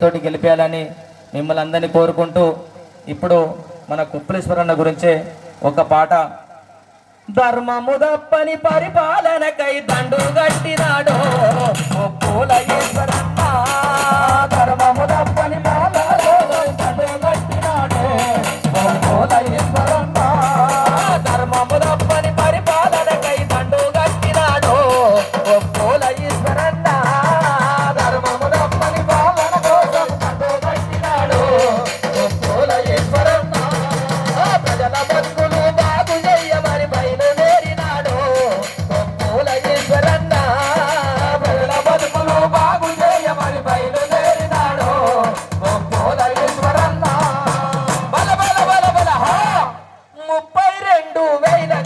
తోటి గెలిపేయాలని మిమ్మల్ని అందరినీ కోరుకుంటూ ఇప్పుడు మన కుప్పలేశ్వరన్న గురించే ఒక పాట. ధర్మము దప్పని పరిపాలనకై దండు గట్టినాడో కుప్పలేశ్వరన్న வேண்டும் வேலை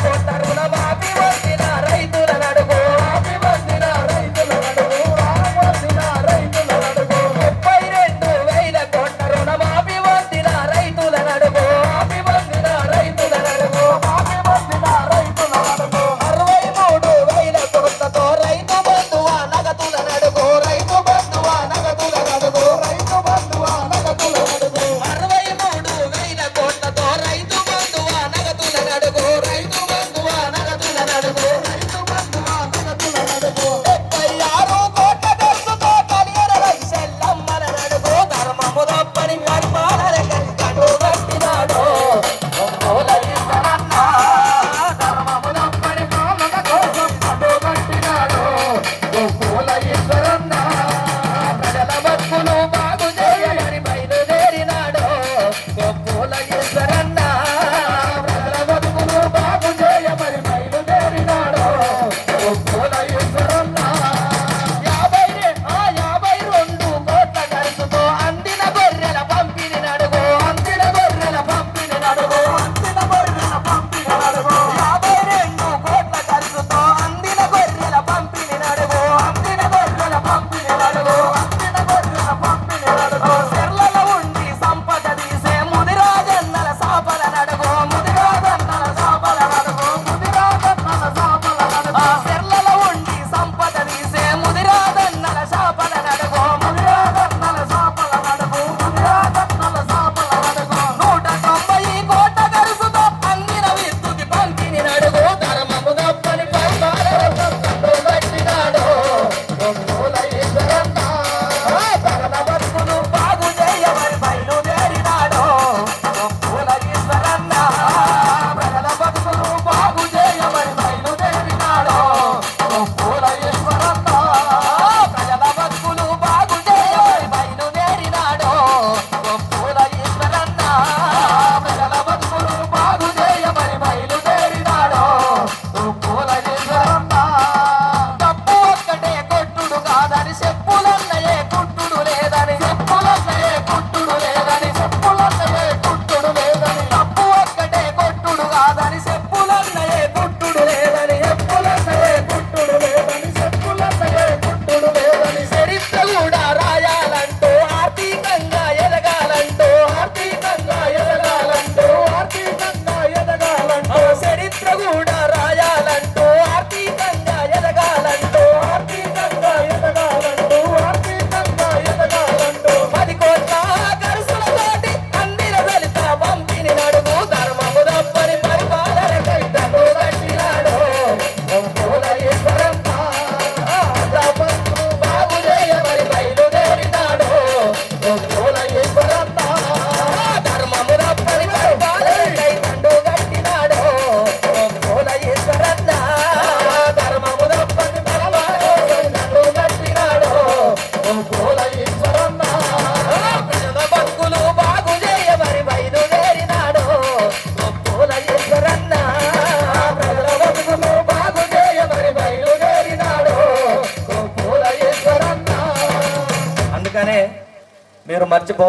మీరు మర్చిపో